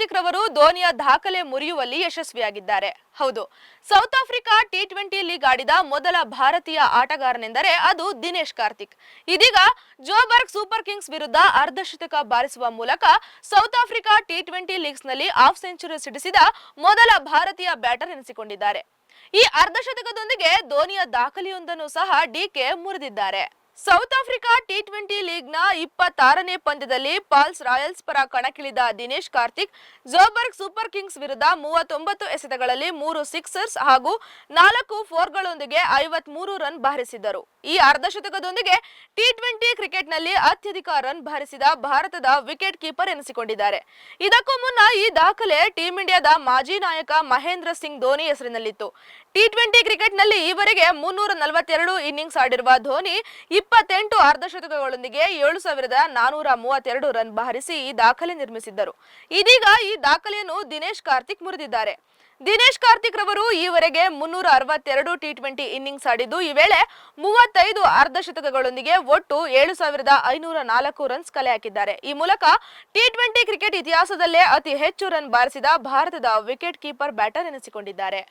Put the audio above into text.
ಕಾರ್ತಿಕ್ ರವರು ಧೋನಿಯ ದಾಖಲೆ ಮುರಿಯುವಲ್ಲಿ ಯಶಸ್ವಿಯಾಗಿದ್ದಾರೆ. ಹೌದು, South Africa T twenty league ಆಡಿದ ಮೊದಲ ಭಾರತೀಯ ಆಟಗಾರನೆಂದರೆ ಅದು ದಿನೇಶ್ ಕಾರ್ತಿಕ್. ಇದೀಗ ಜೋಬರ್ಗ್ ಸೂಪರ್ ಕಿಂಗ್ಸ್ ವಿರುದ್ಧ ಅರ್ಧಶತಕ ಬಾರಿಸುವ ಮೂಲಕ ಸೌತ್ ಆಫ್ರಿಕಾ ಟಿ ಟ್ವೆಂಟಿ ಲೀಗ್ಸ್ನಲ್ಲಿ ಹಾಫ್ ಸೆಂಚುರಿ ಸಿಡಿಸಿದ ಮೊದಲ ಭಾರತೀಯ ಬ್ಯಾಟರ್ ಎನಿಸಿಕೊಂಡಿದ್ದಾರೆ. ಈ ಅರ್ಧಶತಕದೊಂದಿಗೆ ಧೋನಿಯ ದಾಖಲೆಯೊಂದನ್ನು ಸಹ ಡಿಕೆ ಮುರಿದಿದ್ದಾರೆ. ಸೌತ್ ಆಫ್ರಿಕಾ ಟಿ ಟ್ವೆಂಟಿ ಲೀಗ್ನ ಇಪ್ಪತ್ತಾರನೇ ಪಂದ್ಯದಲ್ಲಿ ಪಾಲ್ಸ್ ರಾಯಲ್ಸ್ ಪರ ಕಣಕ್ಕಿಳಿದ Dinesh Karthik Joburg super kings ವಿರುದ್ಧ ಮೂವತ್ತೊಂಬತ್ತು ಎಸೆತಗಳಲ್ಲಿ ಮೂರು ಸಿಕ್ಸರ್ಸ್ ಹಾಗೂ ನಾಲ್ಕು ಫೋರ್ಗಳೊಂದಿಗೆ ಐವತ್ಮೂರು ರನ್ ಬಾರಿಸಿದ್ದರು. ಈ ಅರ್ಧಶತಕದೊಂದಿಗೆ ಟಿ ಟ್ವೆಂಟಿ ಕ್ರಿಕೆಟ್ನಲ್ಲಿ ಅತ್ಯಧಿಕ ರನ್ ಬಾರಿಸಿದ ಭಾರತದ ವಿಕೆಟ್ ಕೀಪರ್ ಎನಿಸಿಕೊಂಡಿದ್ದಾರೆ. ಇದಕ್ಕೂ ಮುನ್ನ ಈ ದಾಖಲೆ ಟೀಂ ಇಂಡಿಯಾದ ಮಾಜಿ ನಾಯಕ ಮಹೇಂದ್ರ ಸಿಂಗ್ ಧೋನಿ ಹೆಸರಿನಲ್ಲಿತ್ತು. ಟಿ ಟ್ವೆಂಟಿ ಕ್ರಿಕೆಟ್ನಲ್ಲಿ ಈವರೆಗೆ ಮುನ್ನೂರ ನಲವತ್ತೆರಡು ಇನ್ನಿಂಗ್ಸ್ ಆಡಿರುವ ಧೋನಿ ಇಪ್ಪತ್ತೆಂಟು ಅರ್ಧಶತಕಗಳೊಂದಿಗೆ ಏಳು ಸಾವಿರದ ನಾನೂರ ಮೂವತ್ತೆರಡು ರನ್ ಬಾರಿಸಿ ಈ ದಾಖಲೆ ನಿರ್ಮಿಸಿದ್ದರು. ಇದೀಗ ಈ ದಾಖಲೆಯನ್ನು ದಿನೇಶ್ ಕಾರ್ತಿಕ್ ಮುರಿದಿದ್ದಾರೆ. ದಿನೇಶ್ ಕಾರ್ತಿಕ್ ರವರು ಈವರೆಗೆ ಮುನ್ನೂರ ಅರವತ್ತೆರಡು ಟಿ ಟ್ವೆಂಟಿ ಇನ್ನಿಂಗ್ಸ್ ಆಡಿದ್ದು, ಈ ವೇಳೆ ಮೂವತ್ತೈದು ಅರ್ಧಶತಕಗಳೊಂದಿಗೆ ಒಟ್ಟು ಏಳು ಸಾವಿರದ ಐನೂರ ನಾಲ್ಕು ರನ್ಸ್ ಕಲೆ ಹಾಕಿದ್ದಾರೆ. ಈ ಮೂಲಕ ಟಿ ಟ್ವೆಂಟಿ ಕ್ರಿಕೆಟ್ ಇತಿಹಾಸದಲ್ಲೇ ಅತಿ ಹೆಚ್ಚು ರನ್ ಬಾರಿಸಿದ ಭಾರತದ ವಿಕೆಟ್ ಕೀಪರ್ ಬ್ಯಾಟರ್ ಎನಿಸಿಕೊಂಡಿದ್ದಾರೆ.